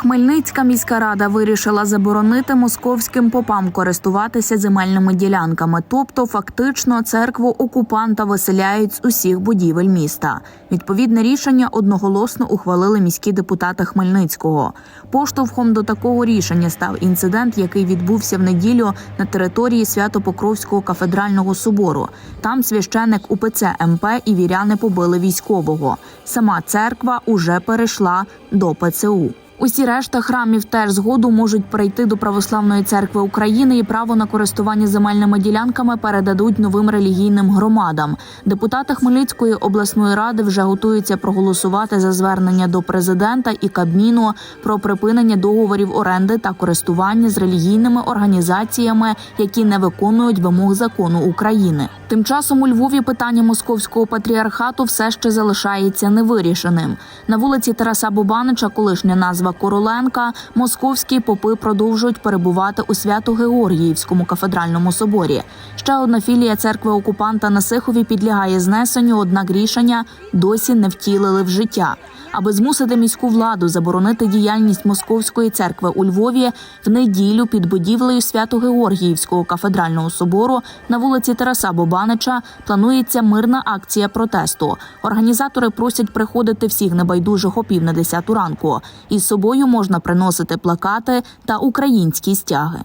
Хмельницька міська рада вирішила заборонити московським попам користуватися земельними ділянками, тобто фактично церкву окупанта виселяють з усіх будівель міста. Відповідне рішення одноголосно ухвалили міські депутати Хмельницького. Поштовхом до такого рішення став інцидент, який відбувся в неділю на території Свято-Покровського кафедрального собору. Там священик УПЦ МП і віряни побили військового. Сама церква уже перейшла до ПЦУ. Усі решта храмів теж згоду можуть перейти до Православної церкви України і право на користування земельними ділянками передадуть новим релігійним громадам. Депутати Хмельницької обласної ради вже готуються проголосувати за звернення до президента і Кабміну про припинення договорів оренди та користування з релігійними організаціями, які не виконують вимог закону України. Тим часом у Львові питання московського патріархату все ще залишається невирішеним. На вулиці Тараса Бубанича, колишня назва Короленка, московські попи продовжують перебувати у Свято-Георгіївському кафедральному соборі. Ще одна філія церкви окупанта на Сихові підлягає знесенню, однак рішення досі не втілили в життя. Аби змусити міську владу заборонити діяльність московської церкви у Львові в неділю під будівлею Свято-Георгіївського кафедрального собору на вулиці Тараса Бобанича планується мирна акція протесту. Організатори просять приходити всіх небайдужих опів на 10 ранку. Із собою можна приносити плакати та українські стяги.